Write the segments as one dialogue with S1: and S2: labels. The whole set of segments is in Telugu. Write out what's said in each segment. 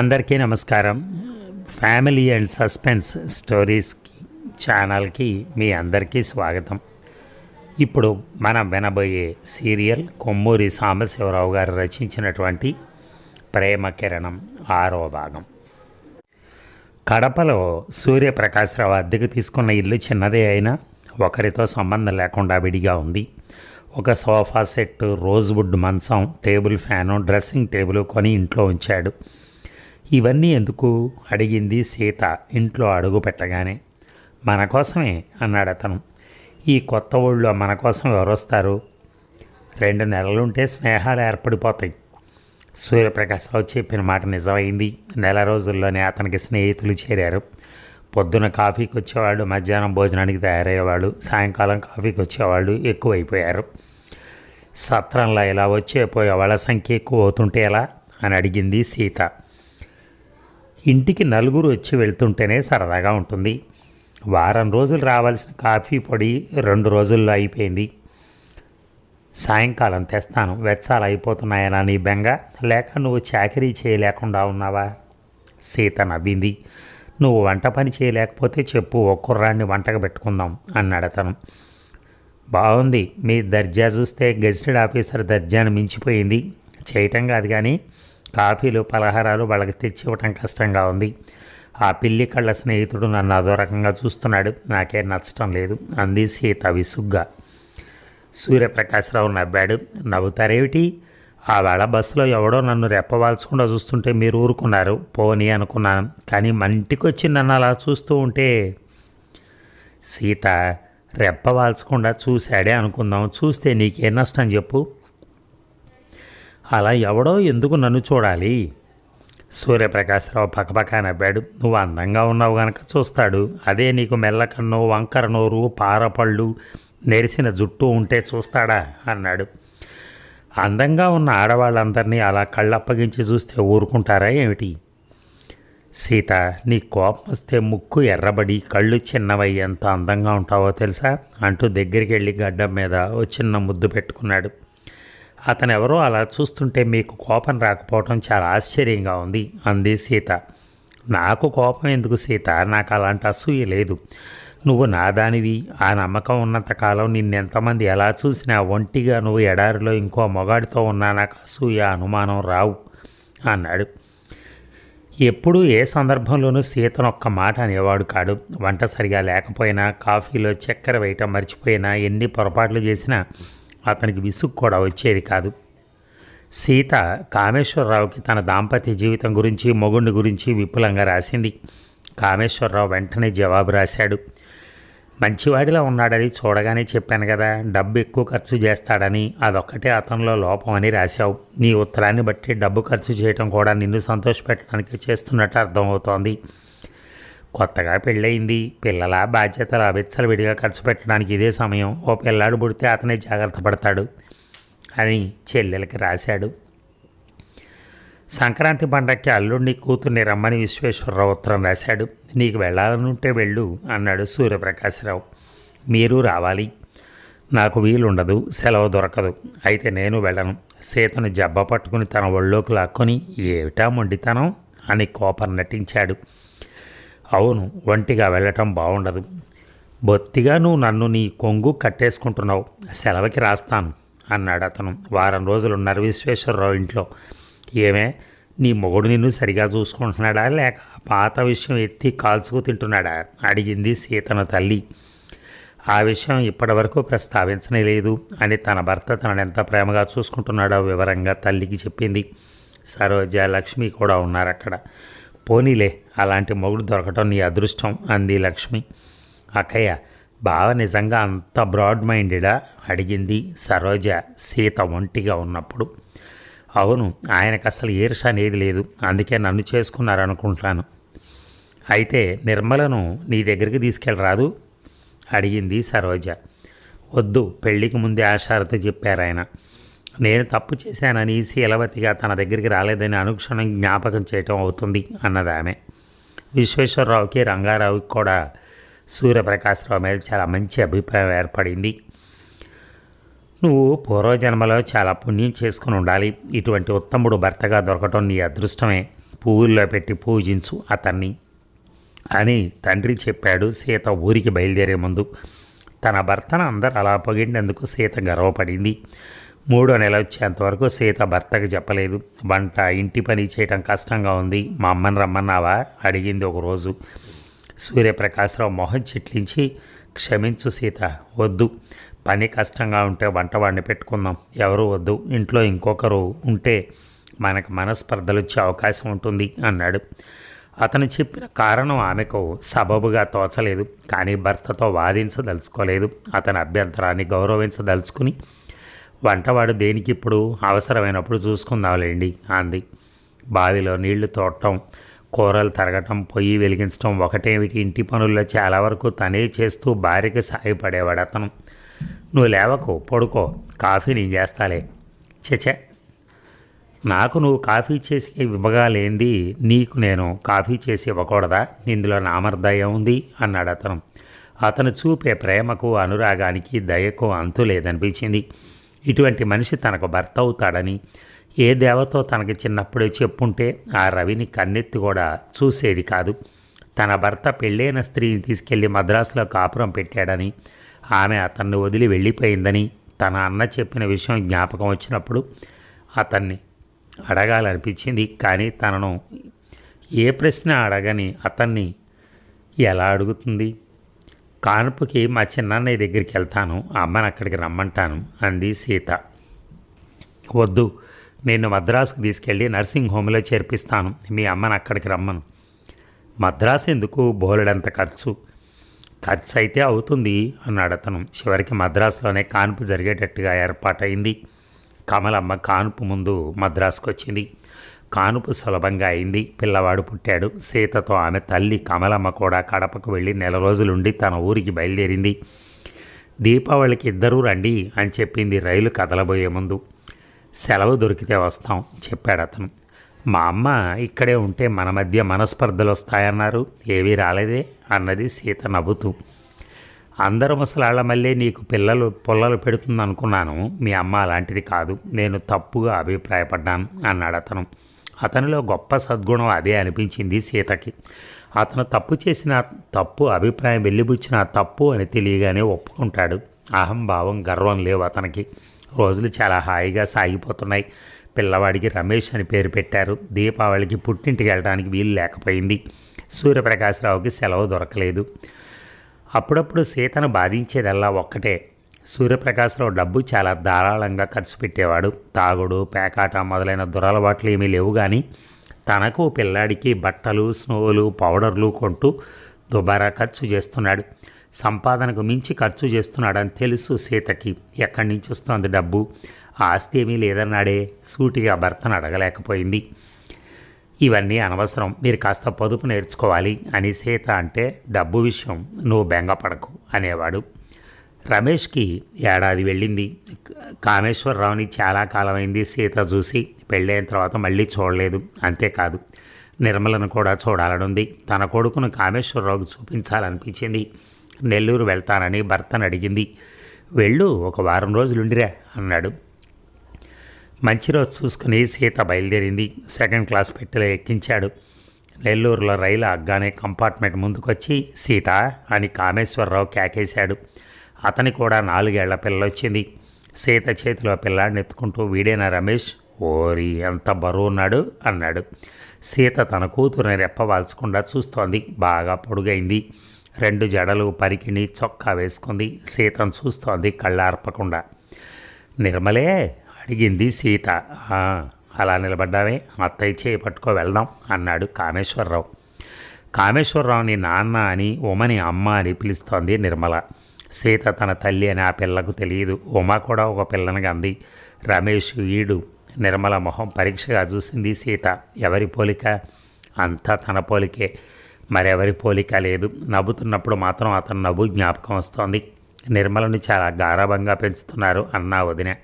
S1: అందరికీ నమస్కారం. ఫ్యామిలీ అండ్ సస్పెన్స్ స్టోరీస్ ఛానల్కి మీ అందరికీ స్వాగతం. ఇప్పుడు మనం వినబోయే సీరియల్ కొమ్మూరి సాంబశివరావు గారు రచించినటువంటి ప్రేమ కిరణం ఆరో భాగం. కడపలో సూర్యప్రకాశ్రావు అద్దెకు తీసుకున్న ఇల్లు చిన్నదే అయినా ఒకరితో సంబంధం లేకుండా విడిగా ఉంది. ఒక సోఫా సెట్ రోజ్వుడ్ మంచం టేబుల్ ఫ్యాను డ్రెస్సింగ్ టేబుల్ కొని ఇంట్లో ఉంచాడు. ఇవన్నీ ఎందుకు? అడిగింది సీత ఇంట్లో అడుగు పెట్టగానే. మన కోసమే అన్నాడు అతను. ఈ కొత్త ఊళ్ళో మన కోసం ఎవరు వస్తారు రెండు నెలలుంటే స్నేహాలు ఏర్పడిపోతాయి. సూర్యప్రకాశ్రావు చెప్పిన మాట నిజమైంది. నెల రోజుల్లోనే అతనికి స్నేహితులు చేరారు. పొద్దున కాఫీకి వచ్చేవాళ్ళు మధ్యాహ్నం భోజనానికి తయారయ్యేవాళ్ళు సాయంకాలం కాఫీకి వచ్చేవాళ్ళు ఎక్కువైపోయారు. సత్రంలో ఇలా వచ్చే పోయే వాళ్ళ సంఖ్య ఎక్కువ అవుతుంటే ఎలా? అని అడిగింది సీత. ఇంటికి నలుగురు వచ్చి వెళ్తుంటేనే సరదాగా ఉంటుంది. వారం రోజులు రావాల్సిన కాఫీ పొడి రెండు రోజుల్లో అయిపోయింది. సాయంకాలం తెస్తాను. వెచ్చాలు అయిపోతున్నాయనా నీ బెంగ? లేక నువ్వు చాకరీ చేయలేకుండా ఉన్నావా? సీత నవ్వింది. నువ్వు వంట పని చేయలేకపోతే చెప్పు ఒక్కర్రాన్ని వంటకు పెట్టుకుందాం అన్నాడు అతను బాగుంది మీ దర్జా చూస్తే గెజిటెడ్ ఆఫీసర్ దర్జాను మించిపోయింది. చేయటం కాదు కానీ కాఫీలు పలహారాలు వాళ్ళకి తెచ్చి ఇవ్వటం కష్టంగా ఉంది. ఆ పిల్లి కళ్ళ స్నేహితుడు నన్ను అదో రకంగా చూస్తున్నాడు. నాకేం నచ్చటం లేదు. అంది సీత విసుగ్గా. సూర్యప్రకాశ్రావు నవ్వాడు. నవ్వుతారేమిటి? ఆ వేళ బస్సులో ఎవడో నన్ను రెప్పవాల్చకుండా చూస్తుంటే మీరు ఊరుకున్నారు. పోనీ అనుకున్నాను. కానీ మంటికొచ్చి నన్ను అలా చూస్తూ ఉంటే సీత రెప్పవాల్చకుండా చూశాడే అనుకుందాం. చూస్తే నీకేం నష్టం చెప్పు. అలా ఎవడో ఎందుకు నన్ను చూడాలి? సూర్యప్రకాశ్రావు పక్కపక్క నవ్వాడు. నువ్వు అందంగా ఉన్నావు గనక చూస్తాడు. అదే నీకు మెల్లకన్ను వంకర నోరు పారపళ్ళు నెరిసిన జుట్టు ఉంటే చూస్తాడా? అన్నాడు. అందంగా ఉన్న ఆడవాళ్ళందరినీ అలా కళ్ళప్పగించి చూస్తే ఊరుకుంటారా ఏమిటి? సీత నీ కోపం వస్తే ముక్కు ఎర్రబడి కళ్ళు చిన్నవై ఎంత అందంగా ఉంటావో తెలుసా? అంటూ దగ్గరికి వెళ్ళి గడ్డం మీద ఓ చిన్న ముద్దు పెట్టుకున్నాడు. అతనెవరో అలా చూస్తుంటే మీకు కోపం రాకపోవటం చాలా ఆశ్చర్యంగా ఉంది అంది సీత. నాకు కోపం ఎందుకు సీత? నాకు అలాంటి అసూయ లేదు. నువ్వు నాదానివి ఆ నమ్మకం ఉన్నంతకాలం నిన్నెంతమంది ఎలా చూసినా ఒంటిగా నువ్వు ఎడారిలో ఇంకో మొగాడితో ఉన్నా నాకు అసూయ అనుమానం రావు అన్నాడు. ఎప్పుడు ఏ సందర్భంలోనూ సీతను ఒక్క మాట అనేవాడు కాడు. వంట సరిగా లేకపోయినా కాఫీలో చక్కెర వేయటం మర్చిపోయినా ఎన్ని పొరపాట్లు చేసినా అతనికి విసుగు కూడా వచ్చేది కాదు. సీత కామేశ్వరరావుకి తన దాంపత్య జీవితం గురించి మొగుండి గురించి విపులంగా రాసింది. కామేశ్వరరావు వెంటనే జవాబు రాశాడు. మంచివాడిలా ఉన్నాడని చూడగానే చెప్పాను కదా డబ్బు ఎక్కువ ఖర్చు చేస్తాడని అదొక్కటే అతనిలో లోపం అని రాశావు. నీ ఉత్తరాన్ని బట్టి డబ్బు ఖర్చు చేయటం కూడా నిన్ను సంతోషపెట్టడానికి చేస్తున్నట్టు అర్థమవుతోంది. కొత్తగా పెళ్ళయింది. పిల్లల బాధ్యతలు అబెచ్చలు విడిగా ఖర్చు పెట్టడానికి ఇదే సమయం. ఓ పిల్లాడు పుడితే అతనే జాగ్రత్త పడతాడు అని చెల్లెలకి రాశాడు. సంక్రాంతి పండక్కి అల్లుడిని కూతుర్ని రమ్మని విశ్వేశ్వరరావు ఉత్తరం రాశాడు. నీకు వెళ్ళాలనుంటే వెళ్ళు అన్నాడు సూర్యప్రకాశ్రావు. మీరు రావాలి. నాకు వీలుండదు. సెలవు దొరకదు. అయితే నేను వెళ్ళను. సీతను జబ్బ పట్టుకుని తన ఒళ్ళోకి లాక్కొని ఏమిటా మొండితనం? అని కోపం నటించాడు. అవును ఒంటిగా వెళ్ళటం బాగుండదు బొత్తిగా నువ్వు నన్ను నీ కొంగు కట్టేసుకుంటున్నావు సెలవుకి రాస్తాను అన్నాడు అతను. వారం రోజులు ఉన్నారు విశ్వేశ్వరరావు ఇంట్లో. ఏమే నీ మొగుడు నిన్ను సరిగా చూసుకుంటున్నాడా? లేక పాత విషయం ఎత్తి కాల్చుకు తింటున్నాడా? అడిగింది సీతన తల్లి. ఆ విషయం ఇప్పటివరకు ప్రస్తావించనే లేదు అని తన భర్త తనను ఎంత ప్రేమగా చూసుకుంటున్నాడో వివరంగా తల్లికి చెప్పింది. సరోజ లక్ష్మి కూడా ఉన్నారు అక్కడ పోనీలే అలాంటి మొగుడు దొరకటం నీ అదృష్టం అంది లక్ష్మి. అక్కయ్య బావ నిజంగా అంత బ్రాడ్ మైండెడా అడిగింది సరోజ సీత ఒంటిగా ఉన్నప్పుడు. అవును ఆయనకు అసలు ఈర్ష అనేది లేదు అందుకే నన్ను చేసుకున్నారనుకుంటున్నాను. అయితే నిర్మలను నీ దగ్గరికి తీసుకెళ్ళరాదు? అడిగింది సరోజ. వద్దు పెళ్ళికి ముందే ఆశారతో చెప్పారు ఆయన నేను తప్పు చేశానని శీలవతిగా తన దగ్గరికి రాలేదని అనుక్షణం జ్ఞాపకం చేయటం అవుతుంది అన్నది ఆమె. విశ్వేశ్వరరావుకి రంగారావుకి కూడా సూర్యప్రకాశ్రావు మీద చాలా మంచి అభిప్రాయం ఏర్పడింది. నువ్వు పూర్వజన్మలో చాలా పుణ్యం చేసుకుని ఉండాలి. ఇటువంటి ఉత్తముడు భర్తగా దొరకటం నీ అదృష్టమే. పువ్వుల్లో పెట్టి పూజించు అతన్ని అని తండ్రి చెప్పాడు. సీత ఊరికి బయలుదేరే ముందు తన భర్తను అందరు అలా పొగిడినందుకు సీత గర్వపడింది. మూడో నెల వచ్చేంతవరకు సీత భర్తకు చెప్పలేదు. వంట ఇంటి పని చేయటం కష్టంగా ఉంది. మా అమ్మని రమ్మన్నావా? అడిగింది ఒకరోజు. సూర్యప్రకాశరావు మొహం చిట్లించి క్షమించు సీత వద్దు. పని కష్టంగా ఉంటే వంట వాడిని పెట్టుకుందాం. ఎవరు వద్దు. ఇంట్లో ఇంకొకరు ఉంటే మనకు మనస్పర్ధలు వచ్చే అవకాశం ఉంటుంది అన్నాడు. అతను చెప్పిన కారణం ఆమెకు సబబుగా తోచలేదు. కానీ భర్తతో వాదించదలుచుకోలేదు. అతని అభ్యంతరాన్ని గౌరవించదలుచుకుని వంటవాడు దేనికి ఇప్పుడు అవసరమైనప్పుడు చూసుకుందాంలేండి అంది. బావిలో నీళ్ళు తోడటం కూరలు తరగటం పొయ్యి వెలిగించడం ఒకటేమిటి? ఇంటి పనుల్లో చాలా వరకు తనే చేస్తూ భార్యకి సాయపడేవాడు అతను. నువ్వు లేవకు పడుకో కాఫీ నేను చేస్తాలే. చెచే నాకు నువ్వు కాఫీ చేసి ఇవ్వగాలేంది నీకు నేను కాఫీ చేసి ఇవ్వకూడదా? ఇందులో నామర్దయ ఉంది అన్నాడు అతను అతను చూపే ప్రేమకు అనురాగానికి దయకు అంతు లేదనిపించింది ఇటువంటి మనిషి తనకు భర్త అవుతాడని ఏ దేవతో తనకి చిన్నప్పుడే చెప్పుంటే ఆ రవిని కన్నెత్తి కూడా చూసేది కాదు. తన భర్త పెళ్ళైన స్త్రీని తీసుకెళ్ళి మద్రాసులో కాపురం పెట్టాడని ఆమె అతన్ని వదిలి వెళ్ళిపోయిందని తన అన్న చెప్పిన విషయం జ్ఞాపకం వచ్చినప్పుడు అతన్ని అడగాలనిపించింది. కానీ తనను ఏ ప్రశ్న అడగని అతన్ని ఎలా అడుగుతుంది? కానుపుకి మా చిన్నన్నయ్య దగ్గరికి వెళ్తాను అమ్మని అక్కడికి రమ్మంటాను అంది సీత. వద్దు నేను మద్రాసుకు తీసుకెళ్ళి నర్సింగ్ హోమ్లో చేర్పిస్తాను మీ అమ్మని అక్కడికి రమ్మను. మద్రాసు ఎందుకు? బోలెడంత ఖర్చు. ఖర్చు అయితే అవుతుంది అన్నాడు అతను. చివరికి మద్రాసులోనే కాన్పు జరిగేటట్టుగా ఏర్పాటైంది కమలమ్మ కానుపు ముందు మద్రాసుకు వచ్చింది కానుపు సులభంగా అయింది. పిల్లవాడు పుట్టాడు. సీతతో ఆమె తల్లి కమలమ్మ కూడా కడపకు వెళ్ళి నెల రోజులుండి తన ఊరికి బయలుదేరింది. దీపావళికి ఇద్దరూ రండి అని చెప్పింది రైలు కదలబోయే ముందు. సెలవు దొరికితే వస్తాం చెప్పాడు అతను. మా అమ్మ ఇక్కడే ఉంటే మన మధ్య మనస్పర్ధలు వస్తాయన్నారు. ఏవీ రాలేదే అన్నది సీత నవ్వుతూ. అందరు ముసలాళ్ళ మళ్ళీ నీకు పిల్లలు పుల్లలు పెడుతుంది అనుకున్నాను మీ అమ్మ అలాంటిది కాదు. నేను తప్పుగా అభిప్రాయపడ్డాను అన్నాడు అతను. అతనిలో గొప్ప సద్గుణం అదే అనిపించింది సీతకి. అతను తప్పు చేసిన తప్పు అభిప్రాయం వెళ్ళిబుచ్చిన తప్పు అని తెలియగానే ఒప్పుకుంటాడు. అహంభావం గర్వం లేవు అతనికి. రోజులు చాలా హాయిగా సాగిపోతున్నాయి. పిల్లవాడికి రమేష్ అని పేరు పెట్టారు. దీపావళికి పుట్టింటికి వెళ్ళడానికి వీలు లేకపోయింది. సూర్యప్రకాశ్రావుకి సెలవు దొరకలేదు. అప్పుడప్పుడు సీతను బాధించేదల్లా ఒక్కటే. సూర్యప్రకాశ్రావు డబ్బు చాలా ధారాళంగా ఖర్చు పెట్టేవాడు. తాగుడు పేకాట మొదలైన దురలవాట్లు ఏమీ లేవు కానీ తనకు పిల్లాడికి బట్టలు స్నోలు పౌడర్లు కొంటూ దుబారా ఖర్చు చేస్తున్నాడు. సంపాదనకు మించి ఖర్చు చేస్తున్నాడని తెలుసు సీతకి. ఎక్కడి నుంచి వస్తుంది డబ్బు? ఆస్తి ఏమీ లేదన్నాడే. సూటిగా భర్తను అడగలేకపోయింది. ఇవన్నీ అనవసరం. మీరు కాస్త పొదుపు నేర్చుకోవాలి అని సీత అంటే డబ్బు విషయం నువ్వు బెంగపడకు అనేవాడు. రమేష్కి ఏడాది వెళ్ళింది. కామేశ్వరరావుని చాలా కాలమైంది సీత చూసి. పెళ్ళైన తర్వాత మళ్ళీ చూడలేదు. అంతేకాదు నిర్మలను కూడా చూడాలనుంది తన కొడుకును కామేశ్వరరావుకు చూపించాలనిపించింది. నెల్లూరు వెళ్తానని భర్తను అడిగింది. వెళ్ళు ఒక వారం రోజులుండిరా అన్నాడు. మంచి రోజు చూసుకుని సీత బయలుదేరింది. సెకండ్ క్లాస్ పెట్టెలో ఎక్కించాడు. నెల్లూరులో రైలు అగ్గానే కంపార్ట్మెంట్ ముందుకొచ్చి సీత అని కామేశ్వరరావు కేకేశాడు. అతని కూడా నాలుగేళ్ళ పిల్లొచ్చింది. సీత చేతిలో పిల్లాడిని ఎత్తుకుంటూ వీడేనా రమేష్? ఓరి ఎంత బరువు ఉన్నాడు అన్నాడు. సీత తన కూతురుని రెప్పవాల్చకుండా చూస్తోంది. బాగా పొడుగైంది. రెండు జడలు పరికిణి చొక్కా వేసుకుంది. సీతను చూస్తోంది కళ్ళార్పకుండా. నిర్మలే అడిగింది సీత. అలా నిలబడ్డామే అత్తయ్య చేయి పట్టుకో వెళ్దాం అన్నాడు కామేశ్వరరావు. కామేశ్వరరావుని నాన్న అని ఉమని అమ్మ అని పిలుస్తోంది నిర్మల. సీత తన తల్లి అని ఆ పిల్లకు తెలియదు. ఉమ కూడా ఒక పిల్లని అంది రమేష్ ఈడు. నిర్మల మొహం పరీక్షగా చూసింది సీత. ఎవరి పోలిక? అంతా తన పోలికే. మరెవరి పోలిక లేదు. నవ్వుతున్నప్పుడు మాత్రం అతను నవ్వు జ్ఞాపకం వస్తోంది. నిర్మలని చాలా గారాభంగా పెంచుతున్నారు అన్నా వదిన.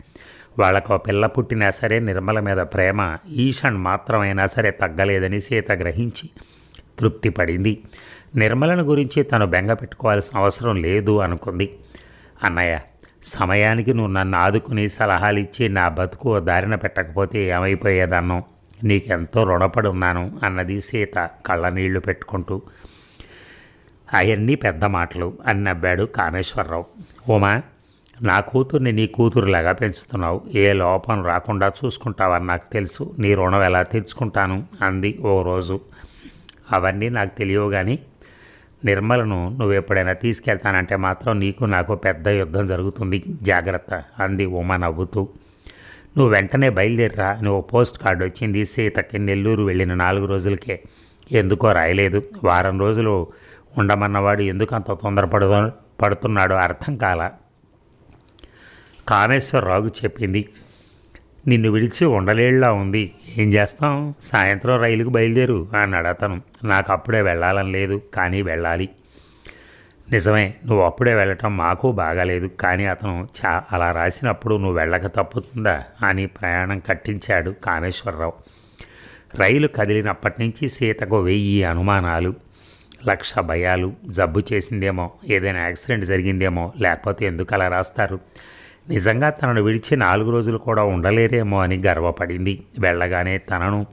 S1: వాళ్ళకు పిల్ల పుట్టినా సరే నిర్మల మీద ప్రేమ ఈషణ్ మాత్రమైనా సరే తగ్గలేదని సీత గ్రహించి తృప్తి పడింది నిర్మలను గురించి తను బెంగ పెట్టుకోవాల్సిన అవసరం లేదు అనుకుంది. అన్నయ్య సమయానికి నువ్వు నన్ను ఆదుకుని సలహాలు ఇచ్చి నా బతుకు దారిన పెట్టకపోతే ఏమైపోయేదాన్నో? నీకెంతో రుణపడి ఉన్నాను అన్నది సీత కళ్ళనీళ్ళు పెట్టుకుంటూ. అవన్నీ పెద్ద మాటలు అని నవ్వాడు కామేశ్వరరావు. ఉమా నా కూతుర్ని నీ కూతురులాగా పెంచుతున్నావు. ఏ లోపం రాకుండా చూసుకుంటావని నాకు తెలుసు. నీ రుణం ఎలా తీర్చుకుంటాను? అంది ఓ రోజు. అవన్నీ నాకు తెలియవు కానీ నిర్మలను నువ్వు ఎప్పుడైనా తీసుకెళ్తానంటే మాత్రం నీకు నాకు పెద్ద యుద్ధం జరుగుతుంది. జాగ్రత్త అంది ఉమా నవ్వుతూ. నువ్వు వెంటనే బయలుదేరిరా. నువ్వు పోస్ట్ కార్డు వచ్చింది సీతకి నెల్లూరు వెళ్ళిన నాలుగు రోజులకే. ఎందుకో రాయలేదు. వారం రోజులు ఉండమన్నవాడు ఎందుకు అంత తొందరపడు పడుతున్నాడో అర్థం కాల. కామేశ్వరరావు చెప్పింది నిన్ను విడిచి ఉండలేళ్ళలా ఉంది. ఏం చేస్తాం? సాయంత్రం రైలుకు బయలుదేరు అన్నాడు అతను. నాకు అప్పుడే వెళ్ళాలని లేదు కానీ వెళ్ళాలి. నిజమే నువ్వు అప్పుడే వెళ్ళటం మాకు బాగాలేదు కానీ అతను చా అలా రాసినప్పుడు నువ్వు వెళ్ళక తప్పుతుందా అని ప్రయాణం కట్టించాడు కామేశ్వరరావు. రైలు కదిలినప్పటి నుంచి సీతకు వెయ్యి అనుమానాలు లక్ష భయాలు జబ్బు చేసిందేమో ఏదైనా యాక్సిడెంట్ జరిగిందేమో లేకపోతే ఎందుకు అలా రాస్తారు? నిజంగా తనను విడిచి నాలుగు రోజులు కూడా ఉండలేరేమో అని గర్వపడింది. వెళ్ళగానే తనను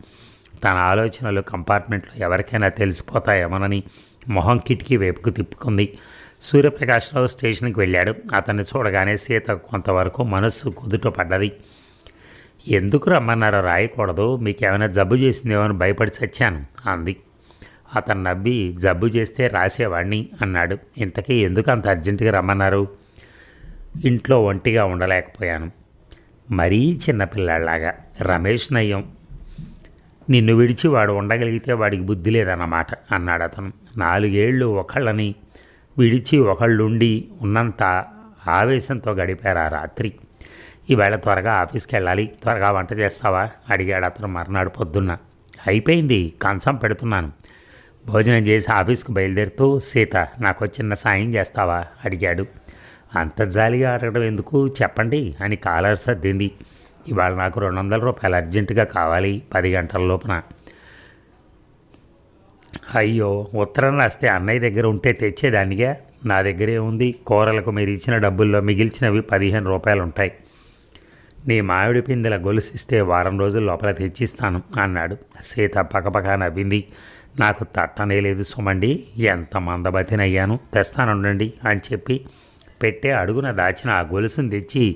S1: తన ఆలోచనలు కంపార్ట్మెంట్లో ఎవరికైనా తెలిసిపోతాయేమోనని మొహం కిటికీ వైపుకు తిప్పుకుంది. సూర్యప్రకాశ్రావు స్టేషన్కి వెళ్ళాడు. అతన్ని చూడగానే సీత కొంతవరకు మనస్సు కుదుట పడ్డది. ఎందుకు రమ్మన్నారో రాయకూడదు. మీకేమైనా జబ్బు చేసిందేమో అని భయపడి చచ్చాను అంది. అతను నవ్వి జబ్బు చేస్తే రాసేవాడిని అన్నాడు. ఇంతకీ ఎందుకు అంత అర్జెంటుగా రమ్మన్నారు? ఇంట్లో ఒంటిగా ఉండలేకపోయాను. మరీ చిన్నపిల్లలాగా రమేష్ నయ్యం. నిన్ను విడిచి వాడు ఉండగలిగితే వాడికి బుద్ధి లేదన్నమాట అన్నాడు అతను. నాలుగేళ్ళు ఒకళ్ళని విడిచి ఒకళ్ళుండి ఉన్నంత ఆవేశంతో గడిపారు ఆ రాత్రి. ఈవేళ త్వరగా ఆఫీస్కి వెళ్ళాలి త్వరగా వంట చేస్తావా? అడిగాడు అతను మర్నాడు పొద్దున్న. అయిపోయింది. కంచం పెడుతున్నాను. భోజనం చేసి ఆఫీస్కి బయలుదేరుతూ సీత నాకు చిన్న సాయం చేస్తావా? అడిగాడు. అంతర్జాలిగా అడగడం ఎందుకు? చెప్పండి. అని కాలర్ సర్దింది. ఇవాళ నాకు రెండు వందల రూపాయలు అర్జెంటుగా కావాలి పది గంటల లోపున. అయ్యో ఉత్తరం రాస్తే అన్నయ్య దగ్గర ఉంటే తెచ్చేదానిగా నా దగ్గరే ఉంది. కూరలకు మీరు ఇచ్చిన డబ్బుల్లో మిగిల్చినవి పదిహేను రూపాయలు ఉంటాయి. నీ మామిడి పిందెల గొలుసిస్తే వారం రోజుల లోపల తెచ్చిస్తాను అన్నాడు. సీత పకపక నవ్వింది. నాకు తట్టనే లేదు సుమండి. ఎంత మందబతినయ్యాను? తెస్తానుండండి అని చెప్పి పెట్టే అడుగున దాచిన ఆ గొలుసును తెచ్చి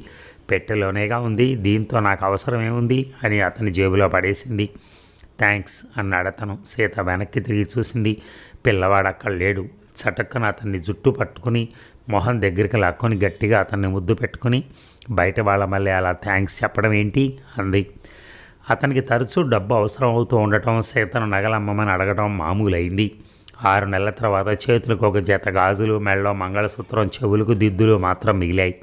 S1: పెట్టెలోనేగా ఉంది. దీంతో నాకు అవసరమేముంది అని అతని జేబులో పడేసింది. థ్యాంక్స్ అన్నాడు అతను. సీత వెనక్కి తిరిగి చూసింది. పిల్లవాడు అక్కడ లేడు. చటక్కన అతన్ని జుట్టు పట్టుకుని మొహం దగ్గరికి లాక్కొని గట్టిగా అతన్ని ముద్దు పెట్టుకుని బయట వాళ్ళ మళ్ళీ అలా థ్యాంక్స్ చెప్పడం ఏంటి? అంది. అతనికి తరచూ డబ్బు అవసరం అవుతూ ఉండటం సీతను నగలమ్మమని అడగడం మామూలైంది. ఆరు నెలల తర్వాత చేతులకు ఒక జత గాజులు మెళ్ళలో మంగళసూత్రం చెవులకు దిద్దులు మాత్రం మిగిలాయి.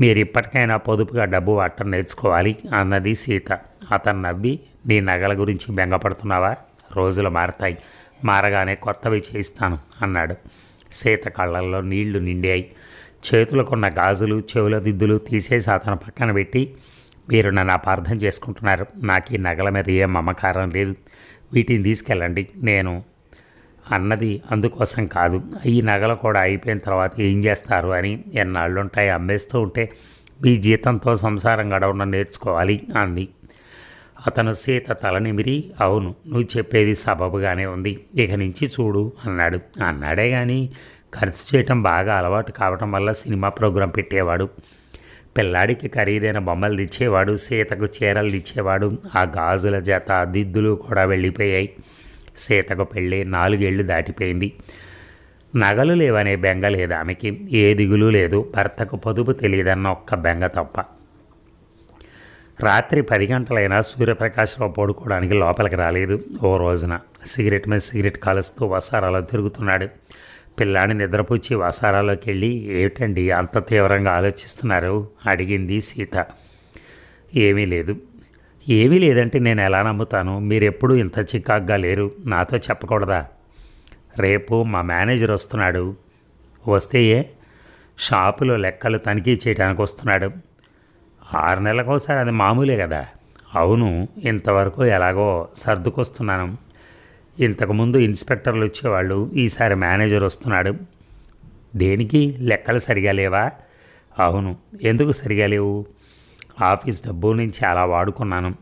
S1: మీరు ఇప్పటికైనా పొదుపుగా డబ్బు వాడటం నేర్చుకోవాలి అన్నది సీత. అతను నవ్వి నీ నగల గురించి బెంగపడుతున్నావా? రోజులు మారతాయి. మారగానే కొత్తవి చేయిస్తాను అన్నాడు. సీత కళ్ళల్లో నీళ్ళు నిండాయి. చేతులకున్న గాజులు చెవుల దిద్దులు తీసేసి అతను పక్కన పెట్టి మీరు నన్ను అపార్థం చేసుకుంటున్నారు. నాకు ఈ నగల మీద ఏం మమకారం లేదు. వీటిని తీసుకెళ్ళండి. నేను అన్నది అందుకోసం కాదు. ఈ నగలు కూడా అయిపోయిన తర్వాత ఏం చేస్తారు అని ఎన్నాళ్ళు ఉంటాయి అమ్మేస్తూ ఉంటే మీ జీతంతో సంసారం గడవడం నేర్చుకోవాలి అంది. అతను సీత తలనిమిరి అవును నువ్వు చెప్పేది సబబుగానే ఉంది. ఇక నుంచి చూడు అన్నాడు. అన్నాడే కానీ ఖర్చు చేయటం బాగా అలవాటు కావటం వల్ల సినిమా ప్రోగ్రాం పెట్టేవాడు. పిల్లాడికి ఖరీదైన బొమ్మలు తెచ్చేవాడు సీతకు చీరలు తెచ్చేవాడు. ఆ గాజుల జత దిద్దులు కూడా వెళ్ళిపోయాయి. సీతకు పెళ్ళి నాలుగేళ్ళు దాటిపోయింది. నగలు లేవనే బెంగ లేదు ఆమెకి. ఏ దిగులు లేదు. భర్తకు పొదుపు తెలియదన్న ఒక్క బెంగ తప్ప. రాత్రి పది గంటలైనా సూర్యప్రకాశ్రావు పడుకోవడానికి లోపలికి రాలేదు. ఓ రోజున సిగరెట్ మీద సిగరెట్ కాలుస్తూ వసారాలో తిరుగుతున్నాడు. పిల్లాడిని నిద్రపుచ్చి వసారాలోకి వెళ్ళి ఏమిటండి అంత తీవ్రంగా ఆలోచిస్తున్నారు? అడిగింది సీత. ఏమీ లేదు. ఏమీ లేదంటే నేను ఎలా నమ్ముతాను? మీరెప్పుడు ఇంత చికాగ్గా లేరు. నాతో చెప్పకూడదా? రేపు మా మేనేజర్ వస్తున్నాడు. వస్తే ఏ? షాపులో లెక్కలు తనిఖీ చేయడానికి వస్తున్నాడు. ఆరు నెలలకోసారి అది మామూలే కదా. అవును ఇంతవరకు ఎలాగో సర్దుకొస్తున్నాను. ఇంతకుముందు ఇన్స్పెక్టర్లు వచ్చేవాళ్ళు ఈసారి మేనేజర్ వస్తున్నాడు. దేనికి? లెక్కలు సరిగా లేవా? అవును ఎందుకు సరిగా లేవు? ఆఫీస్ డబ్బు నుంచి అలా వాడుకున్నాను.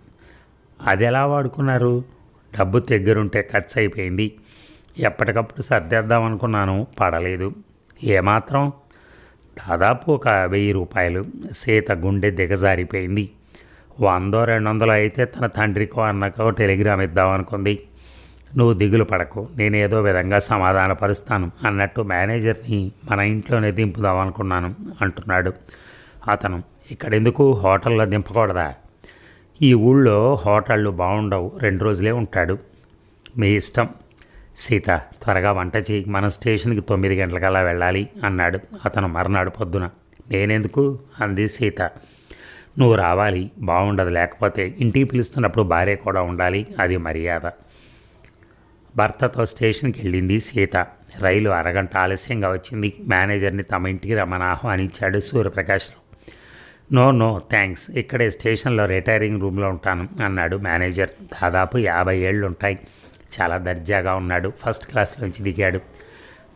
S1: అది ఎలా వాడుకున్నారు? డబ్బు దగ్గరుంటే ఖర్చు అయిపోయింది ఎప్పటికప్పుడు సర్దేద్దాం అనుకున్నాను పడలేదు. ఏమాత్రం? దాదాపు ఒక వెయ్యి రూపాయలు సీత గుండె దిగజారిపోయింది. వందో రెండు వందలు అయితే తన తండ్రికో అన్నకో టెలిగ్రామ్ ఇద్దాం అనుకుంది. నువ్వు దిగులు పడకు నేను ఏదో విధంగా సమాధానపరుస్తాను అన్నట్టు మేనేజర్ని మన ఇంట్లోనే దింపుదాం అనుకున్నాను అంటున్నాడు అతను. ఇక్కడెందుకు హోటల్లో దింపకూడదా? ఈ ఊళ్ళో హోటళ్ళు బాగుండవు రెండు రోజులే ఉంటాడు. మీ ఇష్టం. సీత త్వరగా వంట చేయి మన స్టేషన్కి తొమ్మిది గంటలకల్లా వెళ్ళాలి అన్నాడు అతను మర్నాడు పొద్దున. నేనెందుకు? అంది సీత. నువ్వు రావాలి. బాగుండదు లేకపోతే ఇంటికి పిలుస్తున్నప్పుడు భార్య కూడా ఉండాలి. అది మర్యాద. భర్తతో స్టేషన్కి వెళ్ళింది సీత. రైలు అరగంట ఆలస్యంగా వచ్చింది. మేనేజర్ని తమ ఇంటికి రమ్మని ఆహ్వానించాడు సూర్యప్రకాశ్రావు నో నో థ్యాంక్స్ ఇక్కడే స్టేషన్లో రిటైరింగ్ రూమ్లో ఉంటాను అన్నాడు మేనేజర్. దాదాపు యాభై ఏళ్ళు ఉంటాయి చాలా దర్జాగా ఉన్నాడు. ఫస్ట్ క్లాస్లోంచి దిగాడు.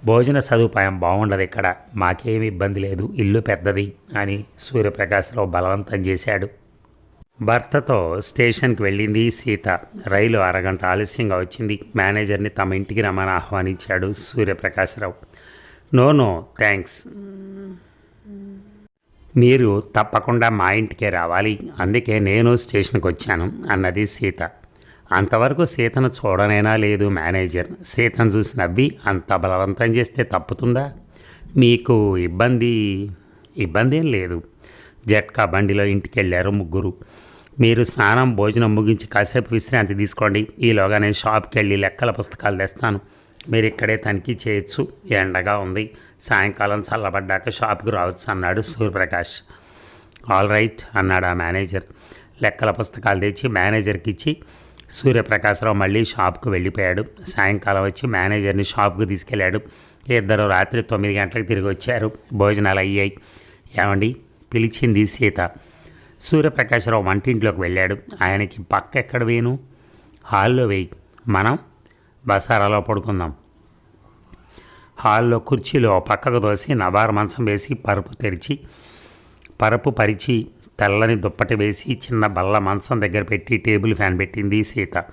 S1: భోజన సదుపాయం బాగుండదు ఇక్కడ. మాకేమి ఇబ్బంది లేదు. ఇల్లు పెద్దది అని సూర్యప్రకాశ్రావు బలవంతం చేశాడు. భర్తతో స్టేషన్కి వెళ్ళింది సీత. రైలు అరగంట ఆలస్యంగా వచ్చింది. మేనేజర్ని తమ ఇంటికి రమ్మని ఆహ్వానించాడు సూర్యప్రకాశ్రావు. నో నో థ్యాంక్స్ మీరు తప్పకుండా మా ఇంటికే రావాలి. అందుకే నేను స్టేషన్కి వచ్చాను అన్నది సీత. అంతవరకు సీతను చూడనైనా లేదు మేనేజర్. సీతను చూసి నవ్వి అంత బలవంతం చేస్తే తప్పుతుందా? మీకు ఇబ్బంది ఇబ్బంది ఏం లేదు. జట్కా బండిలో ఇంటికి వెళ్ళారు ముగ్గురు. మీరు స్నానం భోజనం ముగించి కాసేపు విశ్రాంతి తీసుకోండి. ఈలోగా నేను షాప్కి వెళ్ళి లెక్కల పుస్తకాలు తెస్తాను. మీరు ఇక్కడే తనిఖీ చేయొచ్చు. ఎండగా ఉంది. సాయంకాలం చల్లబడ్డాక షాప్కి రావచ్చు అన్నాడు సూర్యప్రకాష్. ఆల్ రైట్ అన్నాడు ఆ మేనేజర్. లెక్కల పుస్తకాలు తెచ్చి మేనేజర్కి ఇచ్చి సూర్యప్రకాశరావు మళ్ళీ షాప్కు వెళ్ళిపోయాడు. సాయంకాలం వచ్చి మేనేజర్ని షాప్కి తీసుకెళ్ళాడు. ఇద్దరు రాత్రి తొమ్మిది గంటలకు తిరిగి వచ్చారు. భోజనాలు అయ్యాయి. ఏమండి? పిలిచింది సీత. సూర్యప్రకాశరావు వంటింట్లోకి వెళ్ళాడు. ఆయనకి పక్క ఎక్కడ వేయను హాల్లో వేయి. మనం బసారాలో పడుకుందాం. హాల్లో కుర్చీలో పక్కకు దోసి నవారు మంచం వేసి పరుపు తెరిచి పరుపు పరిచి తెల్లని దుప్పటి వేసి చిన్న బల్ల మంచం దగ్గర పెట్టి టేబుల్ ఫ్యాన్ పెట్టింది సీత.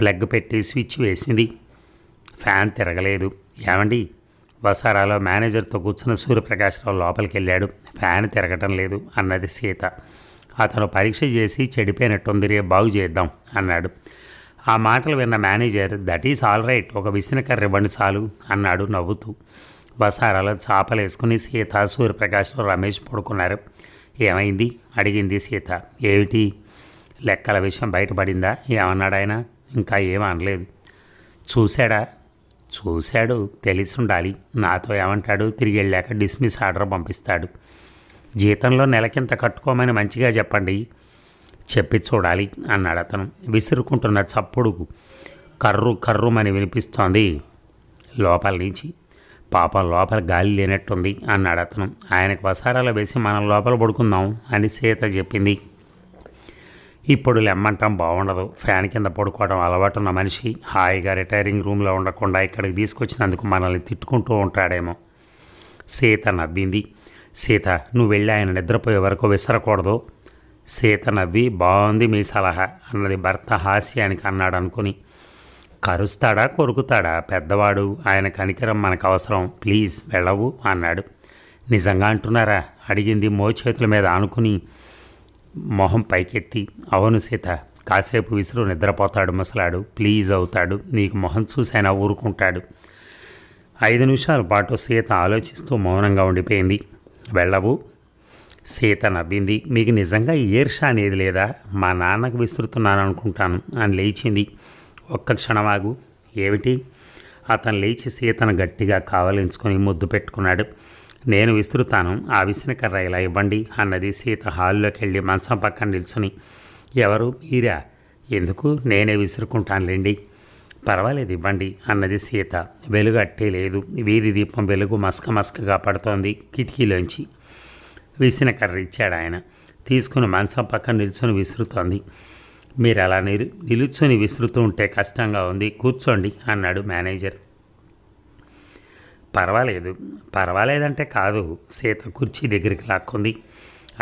S1: ప్లగ్ పెట్టి స్విచ్ వేసింది. ఫ్యాన్ తిరగలేదు. ఏమండి? వసారాలో మేనేజర్తో కూర్చున్న సూర్యప్రకాశ్రావు లోపలికి వెళ్ళాడు ఫ్యాన్ తిరగటం లేదు అన్నది సీత. అతను పరీక్ష చేసి చెడిపోయినట్టుంది రే బాగు చేద్దాం అన్నాడు. ఆ మాటలు విన్న manager that is all right ఒక విసినకర్ర ఇవ్వండి చాలు అన్నాడు నవ్వుతూ. బసారాలో చాపలు వేసుకుని సీత సూర్యప్రకాశ్రావు రమేష్ పడుకున్నారు. ఏమైంది? అడిగింది సీత. ఏమిటి? లెక్కల విషయం బయటపడిందా? ఏమన్నాడు ఆయన? ఇంకా ఏమనలేదు చూశాడా? చూశాడు తెలిసి ఉండాలి నాతో ఏమంటాడు? తిరిగి వెళ్ళాక డిస్మిస్ ఆర్డర్ పంపిస్తాడు. జీతంలో నెలకింత కట్టుకోమని మంచిగా చెప్పండి. చెప్పి చూడాలి అన్నాడు అతను. విసురుకుంటున్న చప్పుడు కర్రు కర్రుమని వినిపిస్తోంది. లోపల నుంచి పాపం లోపల గాలి లేనట్టుంది అన్నాడు అతను. ఆయనకు వసారాలు వేసి మనం లోపల పడుకుందాం అని సీత చెప్పింది. ఇప్పుడు లెమ్మంటాం బాగుండదు. ఫ్యాన్ కింద పడుకోవడం అలవాటు ఉన్న మనిషి హాయిగా రిటైరింగ్ రూమ్లో ఉండకుండా ఇక్కడికి తీసుకొచ్చినందుకు మనల్ని తిట్టుకుంటూ ఉంటాడేమో. సీత నవ్వింది. సీత నువ్వు వెళ్ళి ఆయన నిద్రపోయే వరకు విసరకూడదు. సీత నవ్వి బాగుంది మీ సలహా అన్నది భర్త హాస్యానికి అన్నాడు అనుకుని. కరుస్తాడా కొరుకుతాడా పెద్దవాడు? ఆయన కనికరం మనకు అవసరం ప్లీజ్ వెళ్ళవు అన్నాడు. నిజంగా అంటున్నారా? అడిగింది మోచేతుల మీద ఆనుకుని మొహం పైకెత్తి. అవును సీత కాసేపు విసురు నిద్రపోతాడు ముసలాడు. ప్లీజ్ అవుతాడు. నీకు మొహం చూసైనా ఊరుకుంటాడు. ఐదు నిమిషాల పాటు సీత ఆలోచిస్తూ మౌనంగా ఉండిపోయింది. వెళ్ళవు సీత నవ్వింది. మీకు నిజంగా ఈర్ష అనేది లేదా? మా నాన్నకు విసురుతున్నాను అనుకుంటాను అని లేచింది. ఒక్క క్షణమాగు ఏమిటి? అతను లేచి సీతను గట్టిగా కావలించుకొని ముద్దు పెట్టుకున్నాడు. నేను విసురుతాను. ఆ విసినకర్ర ఇలా ఇవ్వండి అన్నది సీత హాల్లోకి వెళ్ళి మంచం పక్కన నిల్చుని. ఎవరు? మీరా? ఎందుకు? నేనే విసురుకుంటానులేండి. పర్వాలేదు ఇవ్వండి అన్నది సీత. వెలుగు అట్టే లేదు. వీధి దీపం వెలుగు మస్క మస్కగా పడుతోంది కిటికీలోంచి. విసిన కర్ర ఇచ్చాడు ఆయన. తీసుకుని మంచం పక్కన నిల్చొని విసురుతోంది. మీరు అలా నిలు నిలుచుని విసురుతూ ఉంటే కష్టంగా ఉంది. కూర్చోండి అన్నాడు మేనేజర్. పర్వాలేదు. పర్వాలేదంటే కాదు. సీత కుర్చీ దగ్గరికి లాక్కుంది.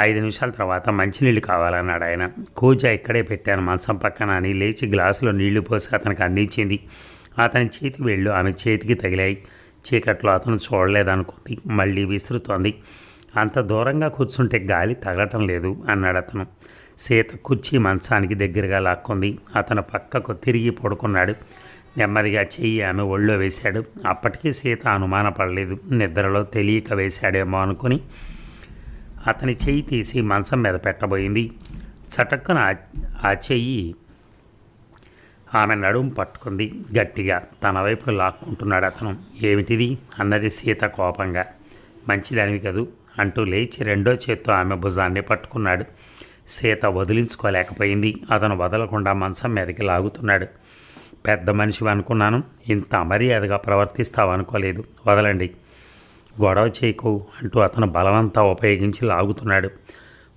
S1: ఐదు నిమిషాల తర్వాత మంచినీళ్ళు కావాలన్నాడు ఆయన. కూజా ఇక్కడే పెట్టాను. మంచం పక్కన అని లేచి గ్లాసులో నీళ్ళు పోసి అతనికి అందించింది. అతని చేతి వేళ్ళు ఆమె చేతికి తగిలాయి. చీకట్లో అతను చూడలేదనుకుంది. మళ్ళీ విసురుతోంది. అంత దూరంగా కూర్చుంటే గాలి తగలటం లేదు అన్నాడు అతను. సీత కుర్చీ మంచానికి దగ్గరగా లాక్కుంది. అతను పక్కకు తిరిగి పడుకున్నాడు. నెమ్మదిగా చెయ్యి ఆమె ఒళ్ళో వేశాడు. అప్పటికీ సీత అనుమానపడలేదు. నిద్రలో తెలియక వేశాడేమో అనుకుని అతని చెయ్యి తీసి మంచం మీద పెట్టబోయింది. చటక్కున ఆ- చెయ్యి ఆమె నడుము పట్టుకుంది. గట్టిగా తన వైపు లాక్కుంటున్నాడు అతను. ఏమిటిది? అన్నది సీత కోపంగా. మంచిదానివి కదూ? అంటూ లేచి రెండో చేత్తో ఆమె భుజాన్ని పట్టుకున్నాడు. సీత వదిలించుకోలేకపోయింది. అతను వదలకుండా మంచం మీదకి లాగుతున్నాడు. పెద్ద మనిషి అనుకున్నాను. ఇంత అమర్యాదగా ప్రవర్తిస్తావు అనుకోలేదు. వదలండి. గొడవ చేయకు అంటూ అతను బలవంతా ఉపయోగించి లాగుతున్నాడు.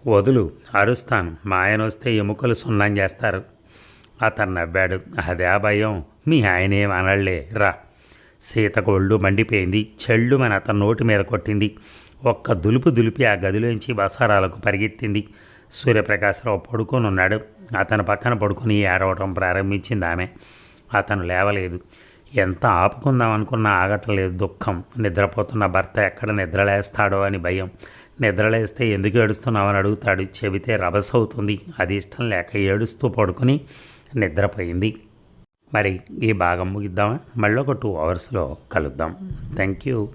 S1: వదులు అరుస్తాను. మా ఆయన వస్తే ఎముకలు సున్నం చేస్తారు. అతను నవ్వాడు. అదే భయం. మీ ఆయన అనళ్ళే. రా. సీతకు ఒళ్ళు మండిపోయింది. చెళ్ళుమని అతను నోటి మీద కొట్టింది. ఒక్క దులుపు దులిపి ఆ గదిలోంచి వసారాలకు పరిగెత్తింది. సూర్యప్రకాశరావు పడుకొని ఉన్నాడు అతని పక్కన పడుకొని ఏడవటం ప్రారంభించింది ఆమె. అతను లేవలేదు. ఎంత ఆపుకుందాం అనుకున్నా ఆగటం లేదు దుఃఖం. నిద్రపోతున్న భర్త ఎక్కడ నిద్రలేస్తాడో అని భయం. నిద్రలేస్తే ఎందుకు ఏడుస్తున్నావని అడుగుతాడు. చెబితే రభస అవుతుంది అది ఇష్టం లేక ఏడుస్తూ పడుకుని నిద్రపోయింది. మరి ఈ భాగం ముగిద్దామా? మళ్ళీ ఒక టూ అవర్స్లో కలుద్దాం. Thank you